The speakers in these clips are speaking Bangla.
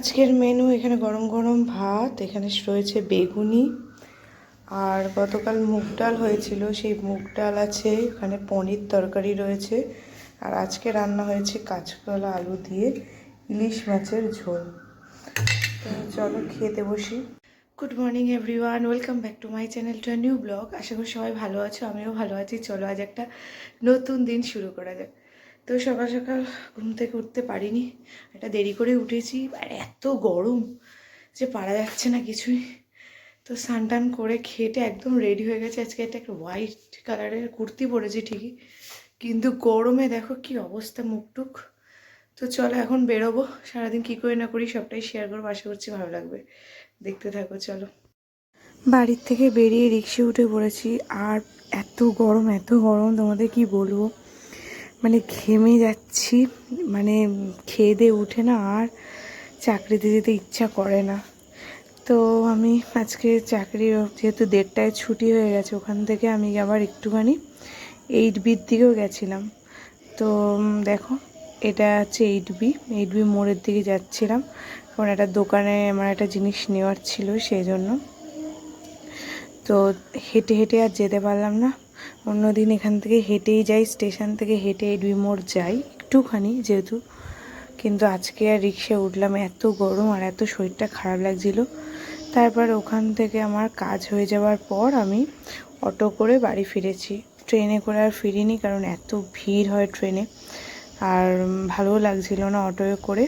আজকের মেনু এখানে গরম গরম ভাত, এখানে রয়েছে বেগুনি, আর গতকাল মুগ ডাল হয়েছিল, সেই মুগ ডাল আছে, এখানে পনির তরকারি রয়েছে, আর আজকে রান্না হয়েছে কাঁচকলা আলু দিয়ে ইলিশ মাছের ঝোল। তো চলো খেতে বসি। Good morning everyone welcome back to my channel to new blog আশা করি সবাই ভালো আছো, আমিও ভালো আছি। চলো আজ একটা নতুন দিন শুরু করা যাক। তো সকাল সকাল ঘুম থেকে উঠতে পারিনি। একটা দেরি করে উঠেছি আর এত গরম যে পারা যাচ্ছে না কিছুই। তো স্নান টান করে খেটে একদম রেডি হয়ে গেছে। আজকে একটা একটা হোয়াইট কালারের কুর্তি পরেছি ঠিকই। কিন্তু গরমে দেখো কি অবস্থা মুখটুক। তো চলো এখন বেরোবো। সারাদিন কী করে না করি সবটাই শেয়ার করব। আশা করছি ভালো লাগবে। দেখতে থাকো, চলো। বাড়ির থেকে বেরিয়ে রিক্সে উঠে পড়েছি। আর এত গরম এত গরম, তোমাদের কি বলব? মানে ঘেমে যাচ্ছি মানে খেয়ে দিয়ে উঠে না আর চাকরিতে যেতে ইচ্ছা করে না। তো আমি আজকে চাকরি যেহেতু দেড়টায় ছুটি হয়ে গেছে, ওখান থেকে আমি আবার একটুখানি এইট বির দিকেও গেছিলাম। তো দেখো, এটা হচ্ছে এইট বি এইট বি মোড়ের দিকে যাচ্ছিলাম। কারণ একটা দোকানে আমার একটা জিনিস নেওয়ার ছিল, সেই জন্য। তো হেঁটে হেঁটে আর যেতে পারলাম না। অন্যদিন এখান থেকে হেঁটেই যাই, স্টেশন থেকে হেঁটে এডুই মোড় যাই, একটুখানি যেহেতু। কিন্তু আজকে আর রিক্সায় উঠলাম, এত গরম আর এত শরীরটা খারাপ লাগছিল। তারপর ওখান থেকে আমার কাজ হয়ে যাওয়ার পর আমি অটো করে বাড়ি ফিরেছি। ট্রেনে করে আর ফিরিনি কারণ এত ভিড় হয় ট্রেনে। আর ভালোও লাগছিল না অটোয় করে।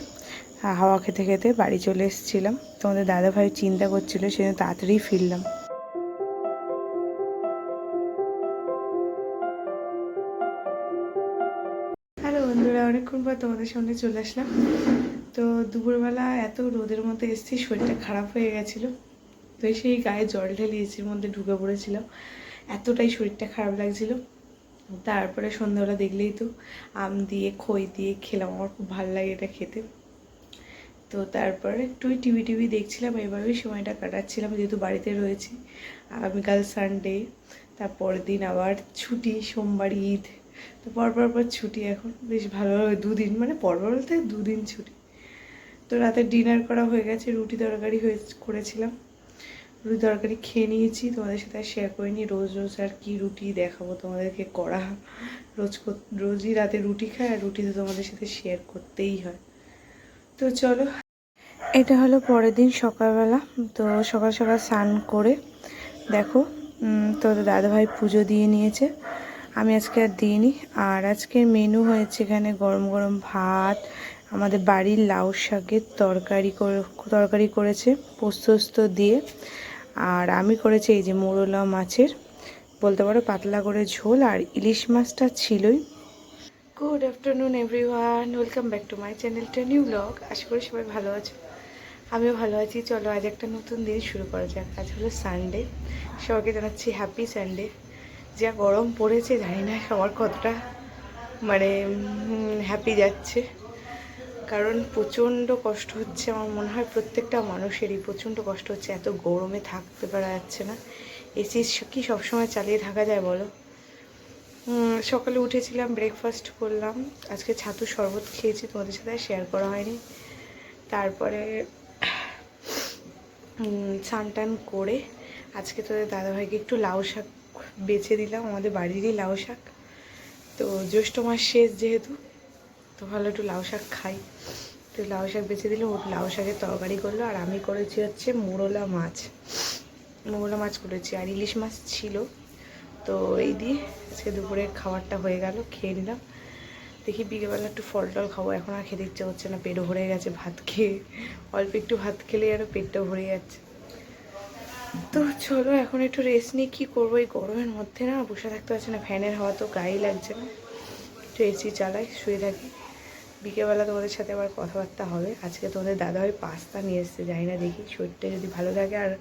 হাওয়া খেতে খেতে বাড়ি চলে এসেছিলাম। তোমাদের দাদাভাই চিন্তা করছিল সেজন্য তাড়াতাড়ি ফিরলাম। অনেকক্ষণ পর তোমাদের সামনে চলে আসলাম। তো দুপুরবেলা এত রোদের মধ্যে এসেছি, শরীরটা খারাপ হয়ে গেছিল। তো সেই গায়ে জল ঢেলে এসির মধ্যে ঢুকে পড়েছিলাম। এতটাই শরীরটা খারাপ লাগছিল। তারপরে সন্ধ্যাবেলা দেখলেই তো আম দিয়ে, খই দিয়ে খেলাম, আমার খুব ভালো লাগে এটা খেতে। তো তারপরে একটুই টিভি টিভি দেখছিলাম এভাবেই সময়টা কাটাচ্ছিলাম, যেহেতু বাড়িতে রয়েছি। আগামীকাল সানডে তারপরের দিন আবার ছুটি, সোমবার, ঈদ। তো পরপর পর ছুটি এখন। বেশ ভালো দুদিন মানে পরপর বলতে দুদিন ছুটি। তো রাতে ডিনার করা হয়ে গেছে, রুটি তরকারি হয়ে করেছিলাম। রুটি তরকারি খেয়ে নিয়েছি, তোমাদের সাথে আর শেয়ার করিনি। রোজ রোজ আর কি রুটি দেখাবো তোমাদেরকে, করা রোজ রোজই রাতে রুটি খায় আর রুটি তো তোমাদের সাথে শেয়ার করতেই হয়। তো চলো। এটা হলো পরের দিন সকালবেলা। তো সকাল সকাল স্নান করে দেখো তোদের দাদাভাই পুজো দিয়ে নিয়েছে। আমি আজকে আর দিইনি। আর আজকের মেনু হয়েছে এখানে গরম গরম ভাত, আমাদের বাড়ির লাউ শাকের তরকারি করে, তরকারি করেছে, পোস্ত ওস্ত দিয়ে। আর আমি করেছি এই যে মোরলা মাছের, বলতে পারো পাতলা করে ঝোল, আর ইলিশ মাছটা ছিলই। Good afternoon everyone welcome back to my channel to new blog আশা করি সবাই ভালো আছো। আমিও ভালো আছি। চলো আজ একটা নতুন দিন শুরু করা যাক। আজ হলো সানডে সবাইকে জানাচ্ছি হ্যাপি সানডে যা গরম পড়েছে, জানি না সবার কতটা মানে হ্যাপি যাচ্ছে। কারণ প্রচণ্ড কষ্ট হচ্ছে, আমার মনে হয় প্রত্যেকটা মানুষেরই প্রচণ্ড কষ্ট হচ্ছে, এত গরমে থাকতে পারা যাচ্ছে না। এসি কি সবসময় চালিয়ে থাকা যায় বলো? সকালে উঠেছিলাম ব্রেকফাস্ট করলাম। আজকে ছাতু শরবত খেয়েছি, তোমাদের সাথে শেয়ার করা হয়নি। তারপরে স্নান টান করে আজকে তোদের দাদাভাইকে একটু লাউ শাক বেছে দিলাম, আমাদের বাড়িরই লাউ শাক। তো জ্যৈষ্ঠ মাস শেষ যেহেতু, তো ভালো একটু লাউ শাক খাই। তো লাউ শাক বেছে দিলাম ও লাউ শাকের তরকারি করল, আর আমি করেছি হচ্ছে মোরলা মাছ। মোরলা মাছ করেছি, আর ইলিশ মাছ ছিল। তো এই দিয়ে আজকে দুপুরে খাবারটা হয়ে গেল, খেয়ে নিলাম। দেখি বিকেলবেলা একটু ফল টল খাব, এখন আর খেতে ইচ্ছে হচ্ছে না, পেটও ভরে গেছে ভাত খেয়ে। অল্প একটু ভাত খেলে আরও পেটটা ভরে যাচ্ছে। তো চলো, এখন একটু রেস্ট নিয়ে কী করব? এই গরমের মধ্যে না, বসে থাকতে পারছি না। ফ্যানের হাওয়া তো গায়ে লাগছে। না একটু এসি চালাই, শুয়ে থাকি। বিকেলবেলা তোমাদের সাথে আবার কথাবার্তা হবে। আজকে তোমাদের দাদাভাই পাস্তা নিয়ে এসছে, জানি না দেখি। শরীরটা যদি ভালো থাকে আর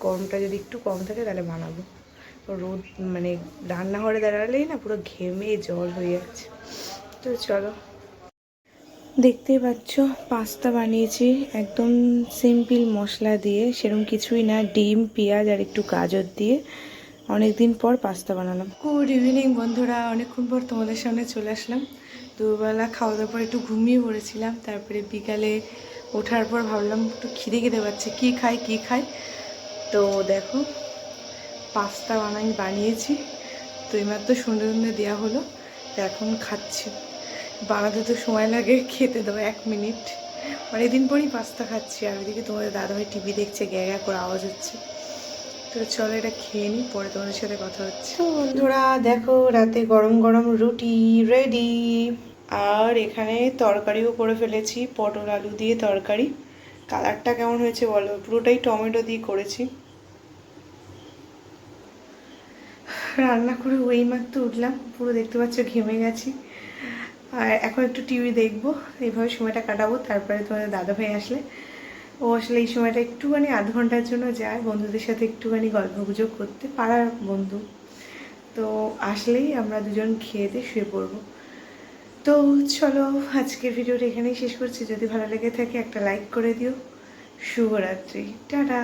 গরমটা যদি একটু কম থাকে, তাহলে বানাবো। রোদ মানে রান্নাঘরে দাঁড়ালেই না, পুরো ঘেমে জল হয়ে যাচ্ছে। তো চলো। দেখতেই পাচ্ছ, পাস্তা বানিয়েছি, একদম সিম্পল মশলা দিয়ে সেরকম কিছুই না, ডিম, পেঁয়াজ আর একটু গাজর দিয়ে। অনেক দিন পর পাস্তা বানালাম। গুড ইভিনিং বন্ধুরা, অনেকক্ষণ পর তোমাদের সামনে চলে আসলাম। দুবেলা খাওয়া দাওয়ার পর একটু ঘুমিয়ে পড়েছিলাম, তারপরে বিকালে ওঠার পর ভাবলাম একটু খিদে খেতে পাচ্ছে, কী খাই কী খাই? তো দেখো, পাস্তা বানাই বানিয়েছি। তো এইমাত্র সুন্দর সুন্দর দেওয়া হলো এখন খাচ্ছি। বানাতে তো সময় লাগে খেতে দেবো এক মিনিট। অনেকদিন পরই পাস্তা খাচ্ছি আর ওইদিকে তোমাদের দাদাভাই টিভি দেখছে গ্যা গ্যা করে আওয়াজ হচ্ছে। তো চলো এটা খেয়ে নিই পরে তোমাদের সাথে কথা হচ্ছে। তো বন্ধুরা দেখো রাতে গরম গরম রুটি রেডি আর এখানে তরকারিও করে ফেলেছি পটল আলু দিয়ে তরকারি। কালারটা কেমন হয়েছে বলো? পুরোটাই টমেটো দিয়ে করেছি। রান্না করে ওই মাত্র উঠলাম পুরো দেখতে পাচ্ছ ঘেমে গেছি। আর এখন একটু টিভি দেখব, এইভাবে সময়টা কাটাবো। তারপরে তোমাদের দাদাভাই আসলে, ও আসলে এই সময়টা একটুখানি আধ ঘণ্টার জন্য যায় বন্ধুদের সাথে একটুখানি গল্প গুজব করতে, পাড়ার বন্ধু। তো আসলেই আমরা দুজন খেয়ে দিয়ে শুয়ে পড়ব। তো চলো, আজকের ভিডিওটা এখানেই শেষ করছি। যদি ভালো লেগে থাকে একটা লাইক করে দিও। শুভরাত্রি। টাটা!